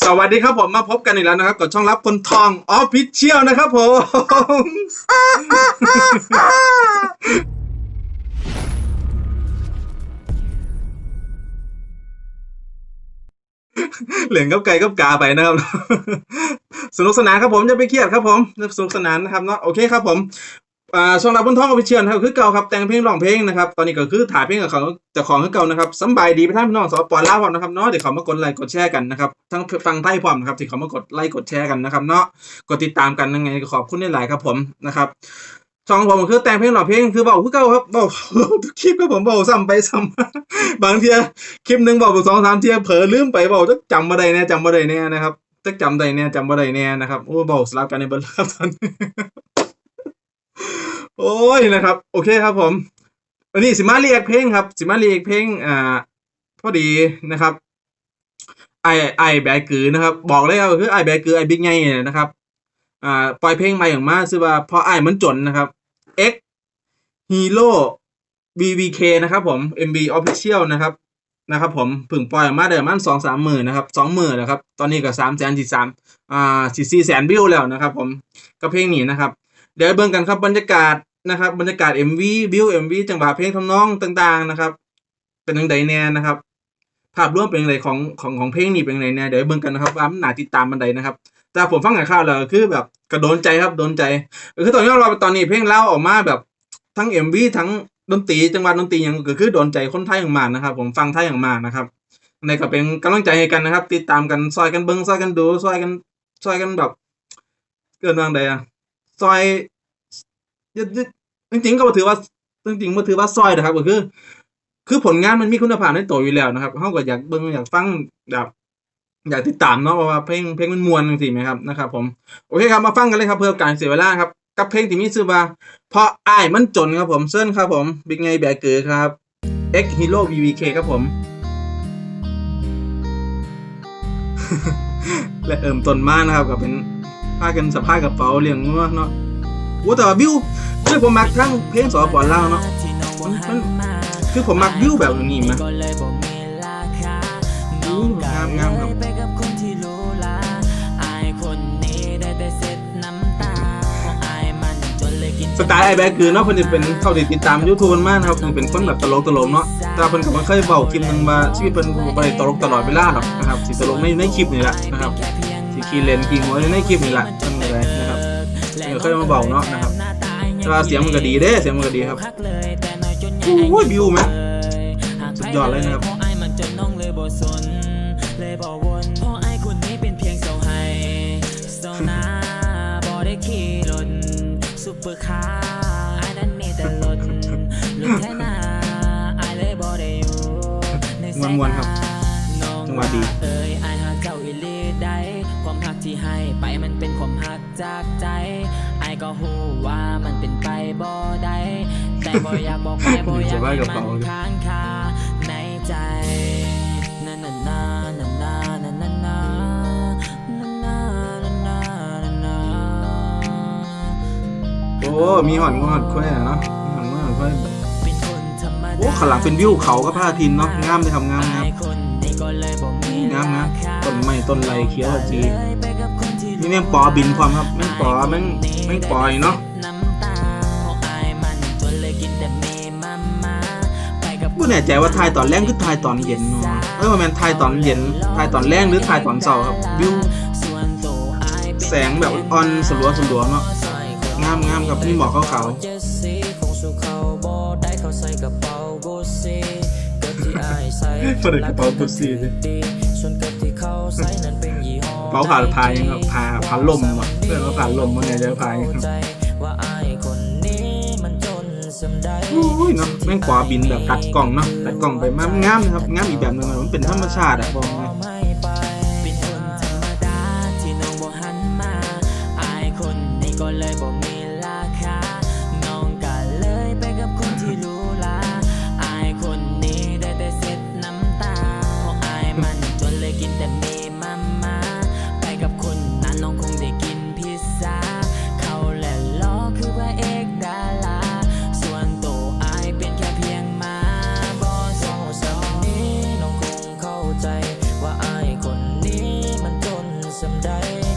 สวัสดีครับผมมาพบกันอีกแล้วนะครับกับช่องรับคนทองออฟฟิเชียลนะครับผม เหรียญกับไก่กับกาไปนะครับ สนุกสนานครับผมจะไปเครียดครับผมสนุกสนานนะครับเนาะโอเคครับผม อ่าช่องรับคนท้องออฟฟิเชียนครับคือเก่าครับแต่งเพลงร้องเพลงนะครับตอนนี้ก็คือถ่ายเพลงกับเขาเจะของคือเก่านะครับสบายดีไปท่านพี่น้องสปปลาวพร้อมนะครับเนาะเดี๋ยวเขามากดไลค์กดแชร์กันนะครับทั้งฟังไทยพร้อมนะครับที่เขามากดไลค์กดแชร์กันนะครับเนาะกดติดตามกันยังไงขอบคุณหลายๆครับผมนะครับช่องผมคือแต่งเพลงหล่อเพลงคือเบาคือเก่าครับเบาทุกคลิปครับผมเบาซ้ำไปซ้ำมาบางเทียคลิปหนึ่งเบาไปสองสามเทียเผลอลืมไปเบาจะจำมาได้แน่จำมาได้แน่นะครับจะจำได้แน่จำมาได้แน่นะครับโอ้เบาสลับกันในเบอร์ครับตอนนี้ โอ้ยนะครับ โอเคครับผมวันนี้สิมาเรียกเพลงครับ สิมาเรียกเพลงอ่าพอดีนะครับไอไอแบกือนะครับ บอกเลยครับคือไอแบกือไอบิ๊กไงนะครับอ่าปล่อยเพลงใหม่ออกมาชื่อว่าพราะไอมันจนนะครับ X Hero BVK นะครับผม MB Official นะครับนะครับผมเพึ่งปล่อยออกมาได้ประมาณสองสามหมื่นนะครับสองหมื่นนะครับ ตอนนี้ก็สามแสนสี่สามอ่าสี่สี่แสนวิวแล้วนะครับผมก็เพลงนี้นะครับ เดี๋ยวเบิ่งกันครับบรรยากาศ นะครับ บรรยากาศ MV วิว MV จังหวะเพลงทำนองต่าง ๆ นะครับ เป็นยังไงแน่นะครับ ภาพรวมเป็นยังไงของของของเพลงนี้เป็นยังไงแน่เดี๋ยวเบิ่งกันนะครับว่ามันน่าติดตามมันใดนะครับ แต่ผมฟังข้าวแล้วคือแบบกระโดนใจครับโดนใจคือตอนนี้เราตอนนี้เพลงเล่าออกมาแบบทั้งเอ็มวีทั้งดนตรีจังหวะดนตรีอย่างก็คือโดนใจคนไทยอย่างมากนะครับ ผมฟังไทยอย่างมากนะครับในก็เป็นกำลังใจให้กันนะครับ ติดตามกันซอยกันเบิ้งซอยกันดูซอยกันซอยกันแบบเกินวางใดอะซอย จริงๆก็บ่ถือว่าจริงๆก็ถือว่าซอยนะครับก็คือ คือผลงานมันมีคุณภาพในตัวอยู่แล้วนะครับเขาก็อยากเบิ่งอยากฟังแบบอยากติดตามเนาะเพราะว่าเพลงเพลงมันมวนจริงๆไหมครับนะครับ ผมโอเคครับมาฟังกันเลยครับเพื่อการเสียเวลาครับกับเพลงที่มีชื่อว่าเพราะอ้ายมันจนครับผมเส้นครับผมบิ๊กไงแบกเกอร์ครับ X Hero VVK ครับผม และเอิ่มตนมากนะครับก็เป็นผ้ากันสะพายกระเป๋าเรียงงัวเนาะ โอ้แต่ว่าบิวคือผมมักทั้งเพลงสอปอนเล่าวเนาะมันมันคือผมมักบิวแบบนี้มั้ยอู้งามงามครับไปกับคนที่รู้ลาอายคนนี้ได้แต่เสร็จน้ำตาของอายมันจนเลยกินสไตล์ไอแบกคือเนาะเพิ่นสิเป็นเท่าที่ติดตาม YouTube เพิ่นมานะครับเพิ่นเป็นคนแบบตลกตลกๆเนาะแต่ว่าเพิ่นก็บ่เคยเว้าคลิปหนึงว่าชีวิตเพิ่นบ่ได้ตลกตลอดเวลาหรอกนะครับสิตลกในในคลิปนี่แหละนะครับสิขี้เล่นขี้หัวในคลิปนี่แหละเพิ่นก็เล อเคยมาบอกเนาะนะครับแต่าเสียงมันก็ดีเด้เสียงมันก็ดีครับโอ้ยบิวไหมสุดยอดเลยนะครับซุปเปอร์คาร์ไอ้นั้นมีแต่รถรถแค่นาไอ้เลยบ่ได้อยู่ในสายตาจังหวะดี ลีได้ความหักที่ให้ไปมันเป็นความหักจากใจอายก็ฮู้ว่ามันเป็นไปบ่ได้แต่บ่อยากบอกไปบ่อยากให้มันค้างคาในใจนานานานานานานานานานานานาโอ้มีหอนงอดค่อยอะเนาะมีหอนงอดค่อยเป็นคนธรรมดาโอ้ข้างหลังเป็นวิวเขากับพระอาทิตย์เนาะงามเลยครับงามงาม อายคนนี้ก็เลยบ่มีงามนะต้นไม้ต้นไรเขียวแบบดีไปกับคนที่นี่แม่งปอบินความครับแม่งปอแม่งแม่งปอยเนาะน้ำตาเพราะอายมันจนเลยกินแต่เมมามาไปกับกูแน่ใจว่าทายตอนแรกคือทายตอนเย็นเนาะเอ้ยว่าแม่นทายตอนเย็นทายตอนแรกหรือทายตอนเช้าครับวิวส่วนตัวอายเป็นแสงแบบอ่อนๆสลัวสลัวๆเนาะสร้อยคองามงามครับมีหมอกขาวเจ็ดสีคงสู่ เปิดกระเป๋าตุ๊ดซีกระเป๋าผ่านพายยังแบบพาผ่าลมอะเพื่อนว่าผ่าลมมันเนี่จะพายอุ้ยเนาะแม่งขวาบินแบบตัดกล่องเนาะตัดกล่องไปมากงามนะครับงามอีกแบบนึงเลยมันเป็นธรรมชาติอะบอกไง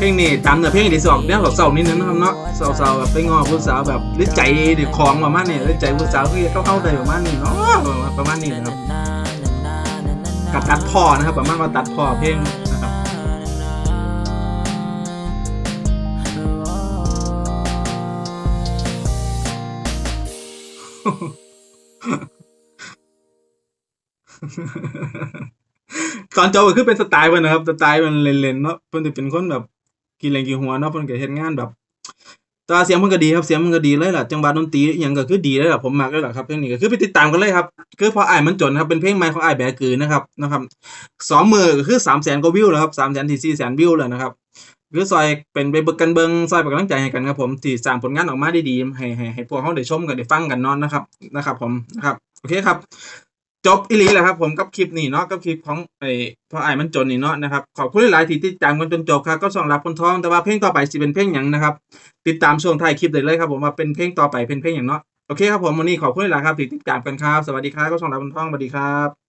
ลงนี้ตามเนื้อเพลงที่สองเนี่ยเศร้าๆนิดนึงนะครับเนาะเศร้าๆแบบไปงอผู้สาวแบบหรือใจหรือของประมาณนี้หรือใจผู้สาวคือเข้าเข้าใจประมาณนี้เนาะประมาณนี้นะครับกับตัดพ่อนะครับประมาณว่าตัดพ่อเพลงนะครับตอนจบก็คือเป็นสไตล์มันนะครับสไตล์มันเล่นๆเนาะเพิ่นจะเป็นคนแบบ กินแรงกินหัวเนาะเพิ่นก็เฮ็ดงานแบบตาเสียงเพิ่นก็ดีครับเสียงเพิ่นก็ดีเลยล่ะจังหวะดนตรีอิหยังก็คือดีเลยล่ะผมมักเลยล่ะครับเพลงนี้ก็คือไปติดตามกันเลยครับคือพออ้ายมันจนครับเป็นเพลงใหม่ของอ้ายแบกือนะครับนะครับสองมือก็คือ300,000กว่าวิวแล้วครับ300,000ถึง400,000วิวแล้วนะครับคือซอยเป็นไปเบิกกันเบิงซอยเป็นกำลังใจให้กันครับผมที่สร้างผลงานออกมาได้ดีให้ให้ให้พวกเขาได้ชมกันได้ฟังกันนอนนะครับนะครับ ผมนะครับโอเคครับ จบอีหลีแหละครับผมกับคลิปนี้เนาะกับคลิปของไอ้พ่อไอ้มันจนนี่เนาะนะครับขอบคุณหลายๆที่ติดตามกันจนจบครับก็ส่องรับคนท้องแต่ว่าเพลงต่อไปสิเป็นเพลงหยังนะครับ ติดตามช่วงท้ายคลิปเลยเลยครับผมว่าเป็นเพลงต่อไปเป็นเพลงอย่างเนาะโอเคครับผมวันนี้ขอบคุณหลายๆครับที่ติดตามกันครับสวัสดีครับก็ส่องรับคนท้องสวัสดีครับ